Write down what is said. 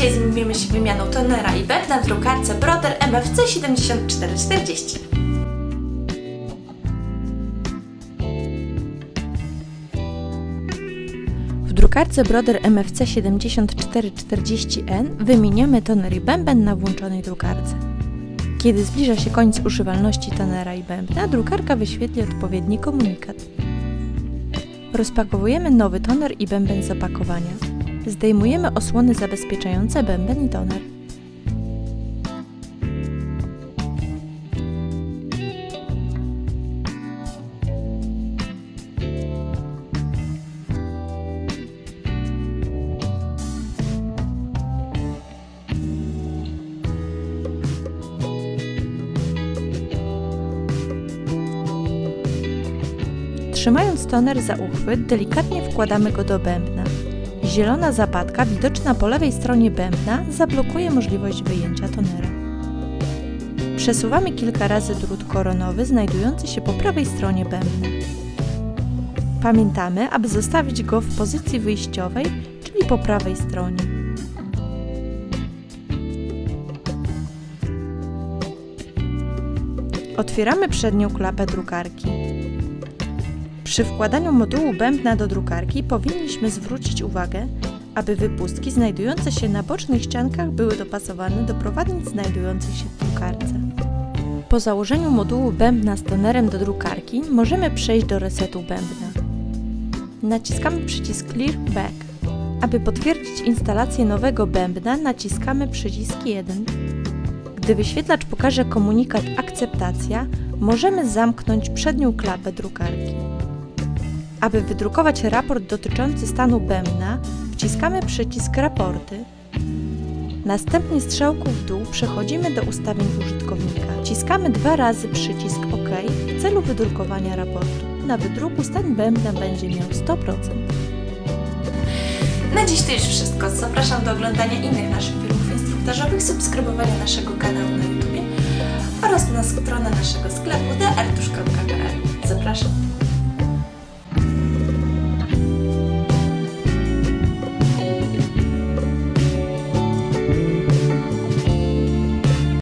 Dzisiaj zajmiemy się wymianą tonera i bębna w drukarce Broder MFC 7440. W drukarce Broder MFC 7440N wymieniamy toner i bęben na włączonej drukarce. Kiedy zbliża się koniec używalności tonera i bębna, drukarka wyświetli odpowiedni komunikat. Rozpakowujemy nowy toner i bęben z opakowania. Zdejmujemy osłony zabezpieczające bęben i toner. Trzymając toner za uchwyt, delikatnie wkładamy go do bębna. Zielona zapadka widoczna po lewej stronie bębna zablokuje możliwość wyjęcia tonera. Przesuwamy kilka razy drut koronowy znajdujący się po prawej stronie bębna. Pamiętamy, aby zostawić go w pozycji wyjściowej, czyli po prawej stronie. Otwieramy przednią klapę drukarki. Przy wkładaniu modułu bębna do drukarki powinniśmy zwrócić uwagę, aby wypustki znajdujące się na bocznych ściankach były dopasowane do prowadnic znajdujących się w drukarce. Po założeniu modułu bębna z tonerem do drukarki możemy przejść do resetu bębna. Naciskamy przycisk Clear Back. Aby potwierdzić instalację nowego bębna naciskamy przycisk 1. Gdy wyświetlacz pokaże komunikat Akceptacja, możemy zamknąć przednią klapę drukarki. Aby wydrukować raport dotyczący stanu bębna, wciskamy przycisk Raporty. Następnie strzałką w dół przechodzimy do ustawień użytkownika. Wciskamy dwa razy przycisk OK w celu wydrukowania raportu. Na wydruku stan bębna będzie miał 100%. Na dziś to już wszystko. Zapraszam do oglądania innych naszych filmów instruktażowych, subskrybowania naszego kanału na YouTube oraz na stronę naszego sklepu drtusz.pl. Zapraszam.